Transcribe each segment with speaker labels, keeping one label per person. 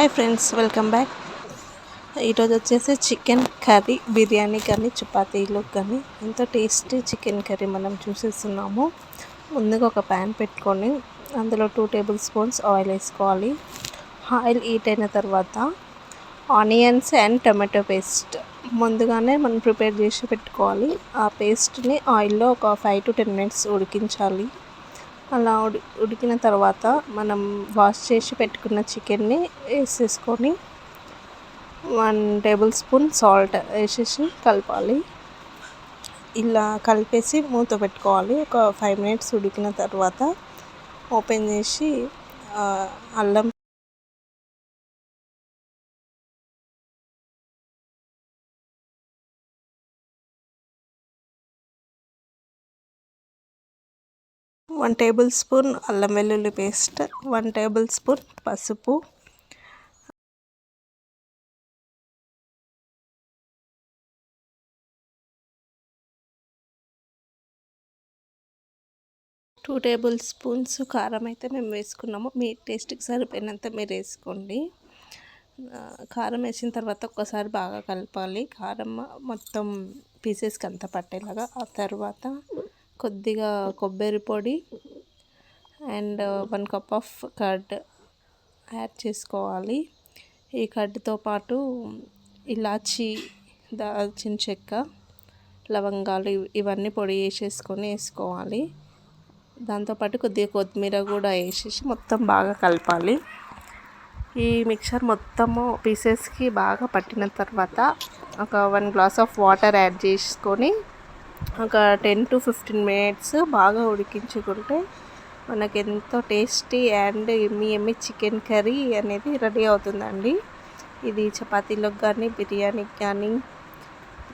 Speaker 1: Hi friends welcome back. ఈరోజు వచ్చేసి chicken curry biryani కానీ చపాతీలు కానీ. ఎంతో టేస్టీ చికెన్ కర్రీ మనం చూసేస్తున్నాము. ముందుగా ఒక ప్యాన్ పెట్టుకొని అందులో టూ టేబుల్ స్పూన్స్ ఆయిల్ వేసుకోవాలి. ఆయిల్ హీట్ అయిన తర్వాత ఆనియన్స్ అండ్ టమాటో పేస్ట్ ముందుగానే మనం ప్రిపేర్ చేసి పెట్టుకోవాలి. ఆ పేస్ట్ని ఆయిల్లో ఒక ఫైవ్ టు టెన్ మినిట్స్ ఉడికించాలి. అలా ఉడి ఉడికిన తర్వాత మనం వాష్ చేసి పెట్టుకున్న చికెన్ని వేసేసుకొని వన్ టేబుల్ స్పూన్ సాల్ట్ వేసేసి కలపాలి. ఇలా కలిపేసి మూత పెట్టుకోవాలి. ఒక ఫైవ్ మినిట్స్ ఉడికిన తర్వాత ఓపెన్ చేసి అల్లం వన్ టేబుల్ స్పూన్ అల్లం వెల్లుల్లి పేస్ట్ వన్ టేబుల్ స్పూన్ పసుపు. టూ టేబుల్ స్పూన్స్ కారం అయితే మేము వేసుకున్నాము. మీ టేస్ట్కి సరిపోయినంత మీరు వేసుకోండి. కారం వేసిన తర్వాత ఒక్కసారి బాగా కలపాలి. కారం మొత్తం పీసెస్కి అంతా పట్టేలాగా. ఆ తర్వాత కొద్దిగా కొబ్బరి పొడి and one cup of curd add చేసుకోవాలి. ఈ కర్డ్తో పాటు ఇలాచి దాల్చిన చెక్క లవంగాలు ఇవన్నీ పొడి వేసేసుకొని వేసుకోవాలి. దాంతోపాటు కొద్దిగా కొత్తిమీర కూడా వేసేసి మొత్తం బాగా కలపాలి. ఈ మిక్చర్ మొత్తము పీసెస్కి బాగా పట్టిన తర్వాత ఒక one glass of water add చేసుకొని ఒక టెన్ టు ఫిఫ్టీన్ మినిట్స్ బాగా ఉడికించుకుంటే మనకి ఎంతో tasty and yummy yummy chicken curry అనేది రెడీ అవుతుందండి. ఇది చపాతీలోకి కానీ బిర్యానీకి కానీ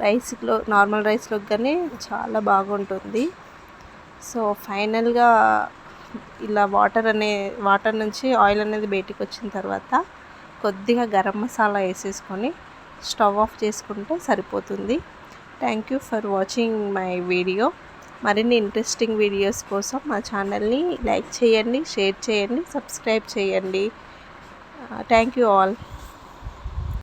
Speaker 1: రైస్లో నార్మల్ రైస్లోకి కానీ చాలా బాగుంటుంది. సో ఫైనల్గా ఇలా వాటర్ అనే వాటర్ నుంచి ఆయిల్ అనేది బయటికి వచ్చిన తర్వాత కొద్దిగా గరం మసాలా వేసేసుకొని స్టవ్ ఆఫ్ చేసుకుంటే సరిపోతుంది. Thank you for watching my video మరిన్ని ఇంట్రెస్టింగ్ వీడియోస్ కోసం మా ఛానల్ని లైక్ చేయండి షేర్ చేయండి సబ్స్క్రైబ్ చేయండి. Thank you all